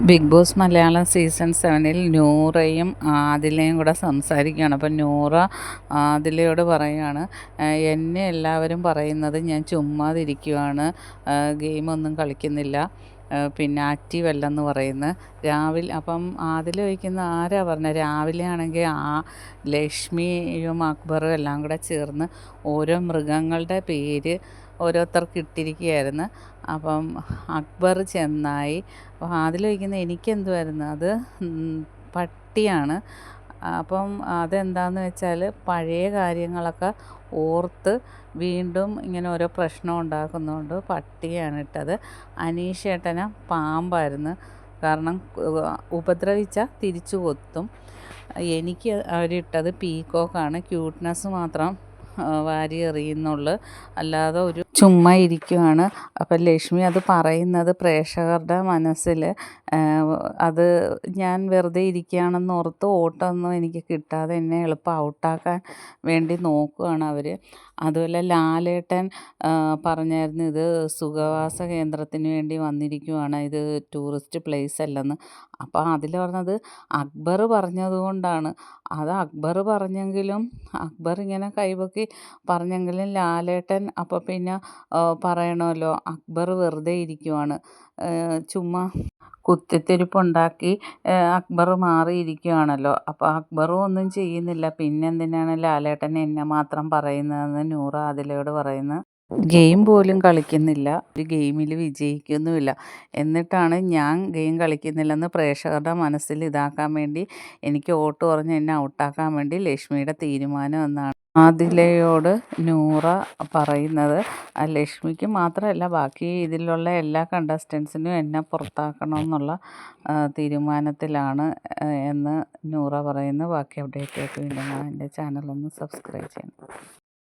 Big boss Malayalam season സെവനിൽ നൂറയും ആദിലയും കൂടെ സംസാരിക്കുകയാണ്. അപ്പം നൂറ ആദിലയോട് പറയുകയാണ് എന്നെ എല്ലാവരും പറയുന്നത് ഞാൻ ചുമ്മാതിരിക്കുവാണ് ഗെയിമൊന്നും കളിക്കുന്നില്ല. പിന്നെ ആക്റ്റീവ് അല്ലെന്ന് പറയുന്നത് രാവിലെ അപ്പം ആദില വയ്ക്കുന്ന ആരാ പറഞ്ഞത് രാവിലെ ആണെങ്കിൽ ആ ലക്ഷ്മിയും അക്ബറും എല്ലാം കൂടെ ചേർന്ന് ഓരോ മൃഗങ്ങളുടെ പേര് ഓരോരുത്തർക്ക് ഇട്ടിരിക്കുകയായിരുന്നു. അപ്പം അക്ബർ ചെന്നായി. അപ്പോൾ അതിൽ വയ്ക്കുന്ന എനിക്കെന്തുമായിരുന്നു അത് പട്ടിയാണ്. അപ്പം അതെന്താണെന്ന് വെച്ചാൽ പഴയ കാര്യങ്ങളൊക്കെ ഓർത്ത് വീണ്ടും ഇങ്ങനെ ഓരോ പ്രശ്നം ഉണ്ടാക്കുന്നതുകൊണ്ട് പട്ടിയാണ് ഇട്ടത്. അനീഷേട്ടന പാമ്പായിരുന്നു. കാരണം ഉപദ്രവിച്ച തിരിച്ചു കൊത്തും. എനിക്ക് അവരിട്ടത് പീക്കോക്കാണ്. ക്യൂട്ട്നെസ് മാത്രം വാരി എറിയുന്നുള്ളു. അല്ലാതെ ഒരു ചുമ്മാ ഇരിക്കുവാണ്. അപ്പം ലക്ഷ്മി അത് പറയുന്നത് പ്രേക്ഷകരുടെ മനസ്സിൽ. അത് ഞാൻ വെറുതെ ഇരിക്കുകയാണെന്ന് ഓർത്ത് ഓട്ടമൊന്നും എനിക്ക് കിട്ടാതെ എന്നെ എളുപ്പം ഔട്ടാക്കാൻ വേണ്ടി നോക്കുകയാണ് അവർ അതുപോലെ ലാലേട്ടൻ പറഞ്ഞായിരുന്നു ഇത് സുഖവാസ കേന്ദ്രത്തിന് വേണ്ടി വന്നിരിക്കുവാണ്. ഇത് ടൂറിസ്റ്റ് പ്ലേസ് അല്ലെന്ന്. അപ്പോൾ അതിൽ പറഞ്ഞത് അക്ബർ പറഞ്ഞതുകൊണ്ടാണ് അത് അക്ബർ പറഞ്ഞെങ്കിലും അക്ബർ ഇങ്ങനെ കൈപൊക്കി പറഞ്ഞെങ്കിലും ലാലേട്ടൻ അപ്പോൾ പിന്നെ പറയണമല്ലോ. അക്ബർ വെറുതെ ഇരിക്കുവാണ്. ചുമ്മാ കുത്തിത്തിരിപ്പുണ്ടാക്കി അക്ബർ മാറിയിരിക്കുകയാണല്ലോ അപ്പോൾ അക്ബറും ഒന്നും ചെയ്യുന്നില്ല. പിന്നെ എന്തിനാണ് ലാലേട്ടൻ എന്നെ മാത്രം പറയുന്നതെന്ന് നൂറ അതിലോട് പറയുന്നത്? ഗെയിം പോലും കളിക്കുന്നില്ല. ഒരു ഗെയിമിൽ വിജയിക്കുന്നുമില്ല. എന്നിട്ടാണ് ഞാൻ ഗെയിം കളിക്കുന്നില്ലെന്ന് പ്രേക്ഷകരുടെ മനസ്സിൽ ഇതാക്കാൻ വേണ്ടി എനിക്ക് ഓട്ട് കുറഞ്ഞ് എന്നെ ഔട്ടാക്കാൻ വേണ്ടി ലക്ഷ്മിയുടെ തീരുമാനം എന്നാണ്. ആദിലയോട് നൂറ പറയുന്നത്. ലക്ഷ്മിക്ക് മാത്രമല്ല ബാക്കി ഇതിലുള്ള എല്ലാ കണ്ടസ്റ്റൻസിനും എന്നെ പുറത്താക്കണമെന്നുള്ള തീരുമാനത്തിലാണ് എന്ന് നൂറ പറയുന്നു. ബാക്കി അപ്ഡേറ്റ് ആയിട്ട് വീണ്ടും എന്റെ ചാനലൊന്ന് സബ്സ്ക്രൈബ് ചെയ്യണം.